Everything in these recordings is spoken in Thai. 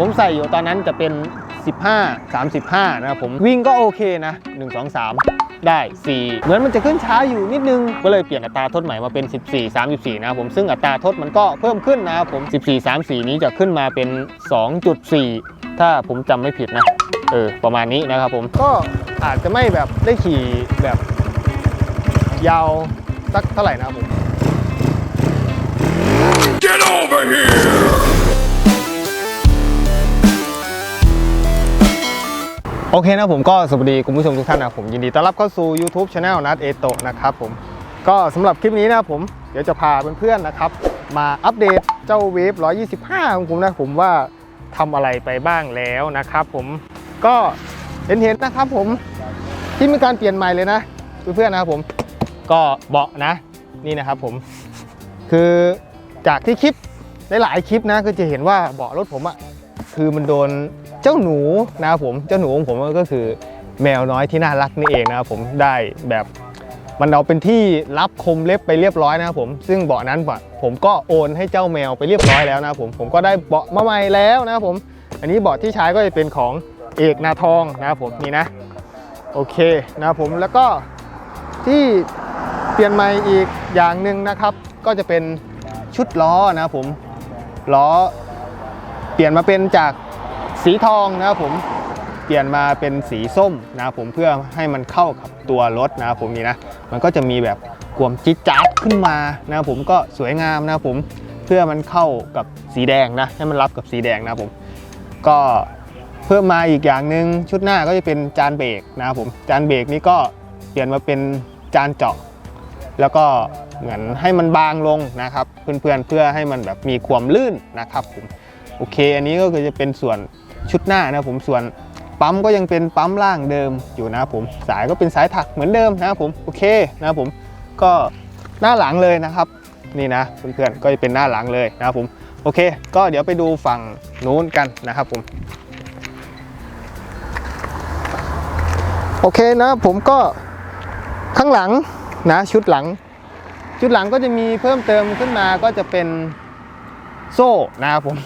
ผมใส่อยู่ตอนนั้นจะเป็น 15 35 นะครับผมวิ่งก็โอเคนะ 1 2 3 ได้ 4 เหมือนมันจะขึ้นช้าอยู่นิดนึง ก็เลยเปลี่ยนอัตราทดใหม่มาเป็น 14 34 นะครับผมซึ่งอัตราทดมันก็เพิ่มขึ้นนะครับผม 14 34 นี้จะขึ้นมาเป็น 2.4 ถ้าผมจำไม่ผิดนะเออประมาณนี้นะครับผมก็อาจจะไม่แบบได้ขี่แบบยาวสักเท่าไหร่นะครับผม Get over here! โอเคนะผมก็สวัสดีคุณผู้ชมทุกท่านนะผมยินดีต้อนรับเข้าสู่ YouTube Channel นัดเอโตนะครับผมก็สำหรับคลิปนี้นะผมเดี๋ยวจะพาเพื่อนๆนะครับ มาอัปเดตเจ้าเวฟ125 ของผมนะผมว่าทำอะไรไปบ้างแล้วนะครับผมก็เห็นเห็นๆนะครับผมที่มีการเปลี่ยนใหม่เลยนะเพื่อนๆนะครับผมก็เบาะนะนี่นะครับผมคือจากที่คลิปหลายๆคลิปนะก็จะเห็นว่าเบาะรถผมอะคือมันโดน เจ้าหนูนะครับผมเจ้าหนูของผมก็คือแมวน้อยที่น่ารักนี่เองนะครับผมได้แบบมันเอาเป็นที่รับคมเล็บไปเรียบร้อยนะครับผม ซึ่งเบาะนั้นผมก็โอนให้เจ้าแมวไปเรียบร้อยแล้วนะครับผมผมก็ได้เบาะมาใหม่แล้วนะครับผม อันนี้เบาะที่ใช้ก็จะเป็นของเอกนาทองนะครับผมนี่นะโอเคนะครับผมแล้วก็ที่เปลี่ยนใหม่อีกอย่างหนึ่งนะครับ ก็จะเป็นชุดล้อนะครับผมล้อเปลี่ยนมาเป็นจาก สีทองนะครับผมเปลี่ยนมาเป็นสีส้มนะครับผมเพื่อให้มันเข้ากับตัวรถนะครับผมนี่นะมันก็จะมีแบบควมจิ๊ดจ๊าดขึ้นมานะครับผมก็สวยงามนะครับผมเพื่อมันเข้ากับสีแดงนะให้มันรับกับสีแดงนะครับผมก็เพิ่มมาอีกอย่างหนึ่งชุดหน้าก็จะเป็นจานเบรกนะครับผมจานเบรกนี้ก็เปลี่ยนมาเป็นจานเจาะ แล้วก็เหมือนให้มันบางลงนะครับเพื่อนๆเพื่อให้มันแบบมีความลื่นนะครับผมโอเค อันนี้ก็คือจะเป็นส่วน ชุดหน้านะผมส่วนปั๊มก็ยังเป็นปั๊มล่างเดิมอยู่นะครับผมสายก็เป็นสายถักเหมือนเดิมนะครับผมโอเคนะครับผมก็หน้าหลังเลยนะครับ นี่นะเพื่อนๆก็จะเป็นหน้าหลังเลยนะครับผมโอเค ก็เดี๋ยวไปดูฝั่งนู้นกันนะครับผมโอเคนะผมก็ข้างหลังนะชุดหลัง ชุดหลังก็จะมีเพิ่มเติมขึ้นมาก็จะเป็นโซ่นะครับผม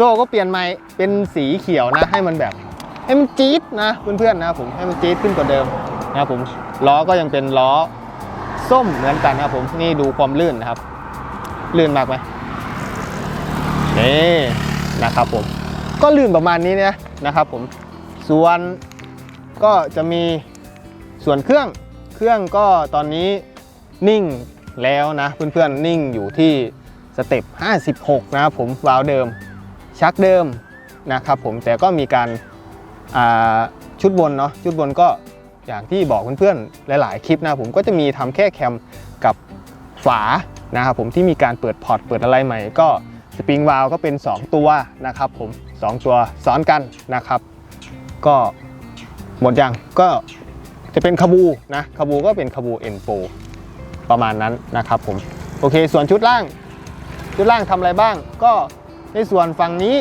ซ่ก็เปลี่ยนใหม่เป็นสีเขียวนะ ให้มันแบบให้มันจี๊ดนะเพื่อนๆนะผมให้มันจี๊ดขึ้นกว่าเดิมนะครับผมล้อก็ยังเป็นล้อส้มเหมือนกันนะครับผมนี่ดูความลื่นนะครับ ลื่นมากไหมนี่นะครับผมก็ลื่นประมาณนี้นี่ยนะครับผมส่วนก็จะมีส่วนเครื่องเครื่องก็ตอนนี้นิ่งแล้วนะเพื่อนๆนิ่งอยู่ที่สเต็ป56 นะครับผมวาล์วเดิม ชักเดิมนะครับผมแต่ก็มีการาชุดบนเนาะชุดบนก็อย่างที่บอกเพื่อนๆหลาย ๆ คลิปนะผมก็จะมีทำแค่แคมกับฝานะครับผมที่มีการเปิดพอร์ตเปิดอะไรใหม่ ก็สปริงวาลก็เป็น 2 ตัวนะครับผมสองตัวซ้อนกันนะครับ ก็หมดยังก็จะเป็นคาบูนะคาบูก็เป็นคาบูเอ็นโประมาณนั้นนะครับผม โอเค ส่วนชุดล่าง ชุดล่างทำอะไรบ้างก็ ในส่วนฝั่งนี้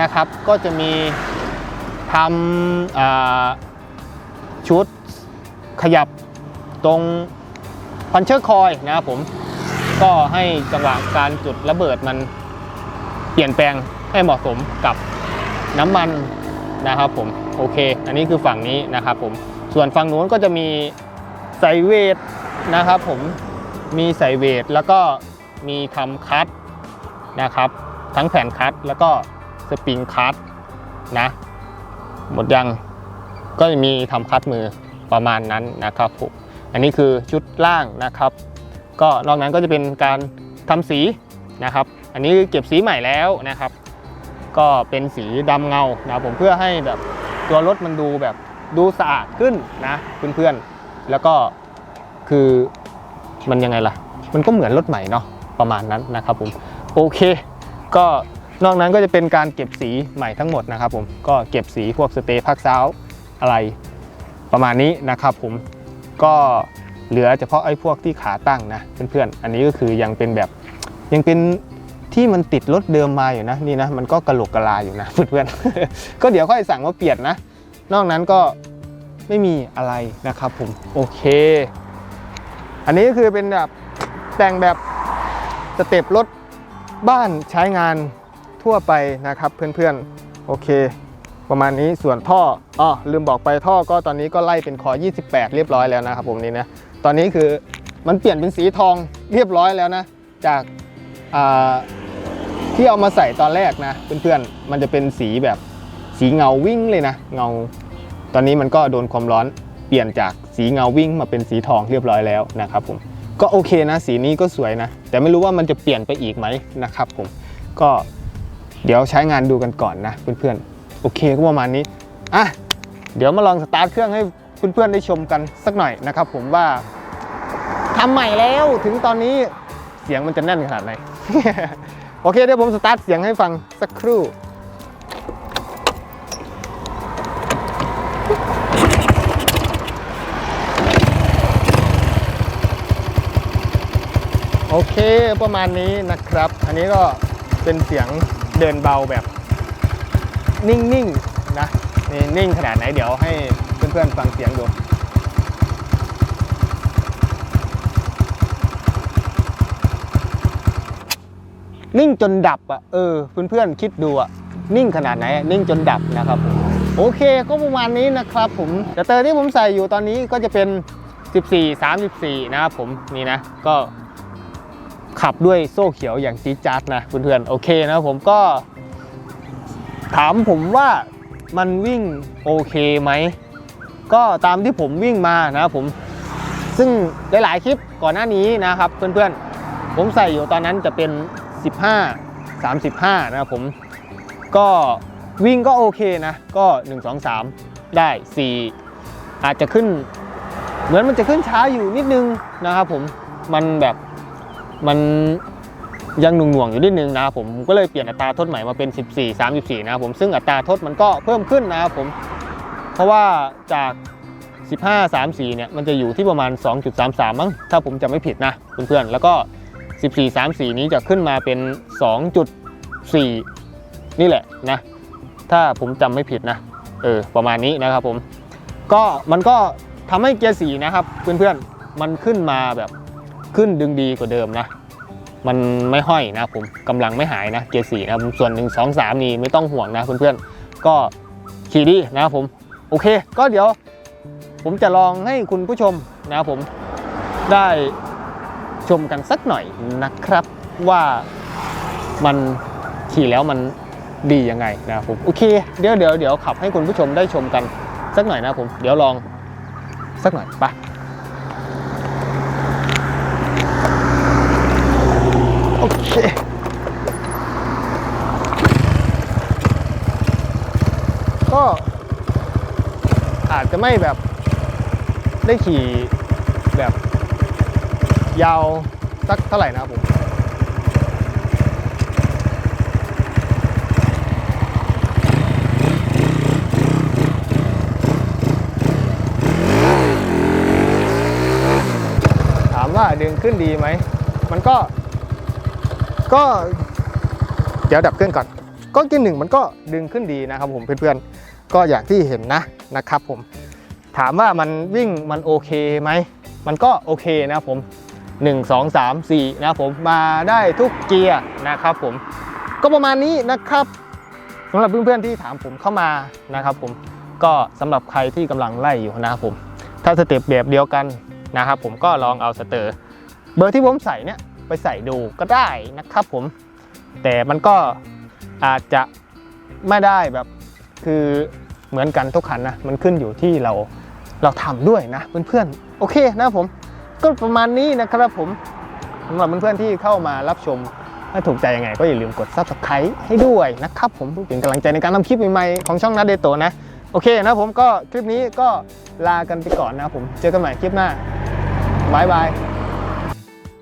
นะครับก็จะมีทำชุดขยับตรงพันเชอร์คอยนะครับผมก็ให้จังหวะการจุดระเบิดมันเปลี่ยนแปลงให้เหมาะสมกับน้ำมันนะครับผมโอเค อันนี้คือฝั่งนี้นะครับผมส่วนฝั่งนู้นก็จะมีใส่เวทนะครับผมมีใส่เวทแล้วก็มีทำคัตนะครับ ทั้งแผ่นคัตแล้วก็สปริงคัตนะ หมดยังก็จะมีทำคัตมือประมาณนั้นนะครับผมอันนี้คือชุดล่างนะครับ ก็นอกนั้นก็จะเป็นการทำสีนะครับ อันนี้เก็บสีใหม่แล้วนะครับ ก็เป็นสีดำเงานะผมเพื่อให้แบบตัวรถมันดูแบบดูสะอาดขึ้นนะเพื่อนๆ แล้วก็คือมันยังไงล่ะ มันก็เหมือนรถใหม่เนาะประมาณนั้นนะครับผม โอเค ก็นอกนั้นก็จะเป็นการเก็บสีใหม่ทั้งหมดนะครับผมก็เก็บสีพวกสเตย์พักเซ้าอะไรประมาณนี้นะครับผมก็เหลือเฉพาะไอ้พวกที่ขาตั้งนะเพื่อนๆอันนี้ก็คือยังเป็นแบบยังเป็นที่มันติดรถเดิมมาอยู่นะนี่นะมันก็กระโหลกกระลาอยู่นะเพื่อนๆก็เดี๋ยวค่อยสั่งมาเปลี่ยนนะ นอกนั้นก็ไม่มีอะไรนะครับผมโอเค อันนี้ก็คือเป็นแบบแต่งแบบสเต็ปรถ บ้านใช้งานทั่วไปนะครับเพื่อนๆ โอเค ประมาณนี้ส่วนท่ออ๋อลืมบอกไปท่อก็ตอนนี้ก็ไล่เป็นคอ 28 เรียบร้อยแล้วนะครับผมนี่นะตอนนี้คือมันเปลี่ยนเป็นสีทองเรียบร้อยแล้วนะ จากาที่เอามาใส่ตอนแรกนะ เพื่อนๆ มันจะเป็นสีแบบสีเงาวิ่งเลยนะ เงา ตอนนี้มันก็โดนความร้อนเปลี่ยนจากสีเงาวิ่งมาเป็นสีทองเรียบร้อยแล้วนะครับผมก็โอเคนะ สีนี้ก็สวยนะ แต่ไม่รู้ว่ามันจะเปลี่ยนไปอีกไหมนะครับผมก็เดี๋ยวใช้งานดูกันก่อนนะเพื่อนๆโอเคก็ประมาณนี้อะเดี๋ยวมาลองสตาร์ทเครื่องให้เพื่อนๆได้ชมกันสักหน่อยนะครับ ผมว่าทำใหม่แล้วถึงตอนนี้เสียงมันจะแน่นขนาดไหนโอเคเดี๋ยวผมสตาร์ทเสียงให้ฟังสักครู่ โอเคประมาณนี้นะครับ อันนี้ก็เป็นเสียงเดินเบาแบบนิ่งๆนะนี่นิ่งขนาดไหนเดี๋ยวให้เพื่อนๆฟังเสียงดูนิ่งจนดับอะเออเพื่อนๆคิดดูอะนิ่งขนาดไหนนิ่งจนดับนะครับผมโอเคก็ประมาณนี้นะครับผมแต่เตอร์ที่ผมใส่อยู่ตอนนี้ก็จะเป็น 14 34 นะครับผมนี่นะก็ ขับด้วยโซ่เขียวอย่างจี๊จ๊าดนะเพื่อนๆโอเคนะผมก็ ถามผมว่ามันวิ่งโอเคไหม ก็ตามที่ผมวิ่งมานะผมซึ่งหลายๆคลิปก่อนหน้านี้นะครับ เพื่อนๆ ผมใส่อยู่ตอนนั้นจะเป็น 15 35 นะครับผมก็วิ่งก็โอเคนะ ก็ 1 2 3 ได้ 4 อาจจะขึ้น เหมือนมันจะขึ้นช้าอยู่นิดนึงนะครับผมมันแบบ มันยังหน่วงๆอยู่นิดนึงนะครับผมก็เลยเปลี่ยนอัตราโทษใหม่มาเป็น 14 34 นะครับผมซึ่งอัตราโทษมันก็เพิ่มขึ้นนะครับผม เพราะว่าจาก 15 34 เนี่ยมันจะอยู่ที่ประมาณ 2.33 มั้งถ้าผมจำไม่ผิดนะเพื่อนๆแล้วก็ 14 34 นี้จะขึ้นมาเป็น 2.4 นี่แหละนะ ถ้าผมจำไม่ผิดนะเออประมาณนี้นะครับผม ก็มันก็ทำให้เกียร์สีนะครับเพื่อนๆมันขึ้นมาแบบ ขึ้นดึงดีกว่าเดิมนะ มันไม่ห้อยนะผมกำลังไม่หายนะเกียร์สี่นะครับส่วน1 2 3นี่ไม่ต้องห่วงนะเพื่อนๆก็ขี่ดีนะผมโอเค ก็เดี๋ยว ผมจะลองให้คุณผู้ชมนะผมได้ชมกันสักหน่อยนะครับว่ามันขี่แล้วมันดียังไงนะผมโอเคเดี๋ยวเดี๋ยวเดี๋ยวขับให้คุณผู้ชมได้ชมกันสักหน่อยนะผมเดี๋ยวลองสักหน่อยไป โอเคก็อาจจะไม่แบบได้ขี่แบบยาวสักเท่าไหร่นะครับผมถามว่าดึงขึ้นดีไหม มันก็ ก็เดี๋ยวดับเครื่องก่อนก็เกียร์หนึ่งมันก็ดึงขึ้นดีนะครับผมเพื่อนๆก็อย่างที่เห็นนะนะครับผมถามว่ามันวิ่งมันโอเคไหมมันก็โอเคนะครับผม 1 2 3 4 นะครับผมมาได้ทุกเกียร์นะครับผมก็ประมาณนี้นะครับสำหรับเพื่อนๆที่ถามผมเข้ามานะครับผมก็สำหรับใครที่กำลังไล่อยู่นะครับผมถ้าสเต็ปแบบเดียวกันนะครับผมก็ลองเอาสเตอร์ เบอร์ที่ผมใส่เนี่ย ไปใส่ดูก็ได้นะครับผม แต่มันก็อาจจะไม่ได้แบบคือเหมือนกันทุกคันนะ มันขึ้นอยู่ที่เราเราทำด้วยนะเพื่อนๆ โอเคนะผม ก็ประมาณนี้นะครับผมสำหรับเพื่อนๆที่เข้ามารับชมถ้าถูกใจยังไงก็อย่าลืมกด subscribe ให้ด้วยนะครับผมเพื่อเป็นกำลังใจในการทำคลิปใหม่ๆของช่องนัดเดโตนะ โอเคนะผมก็คลิปนี้ก็ลากันไปก่อนนะผม เจอกันใหม่คลิปหน้าบายบาย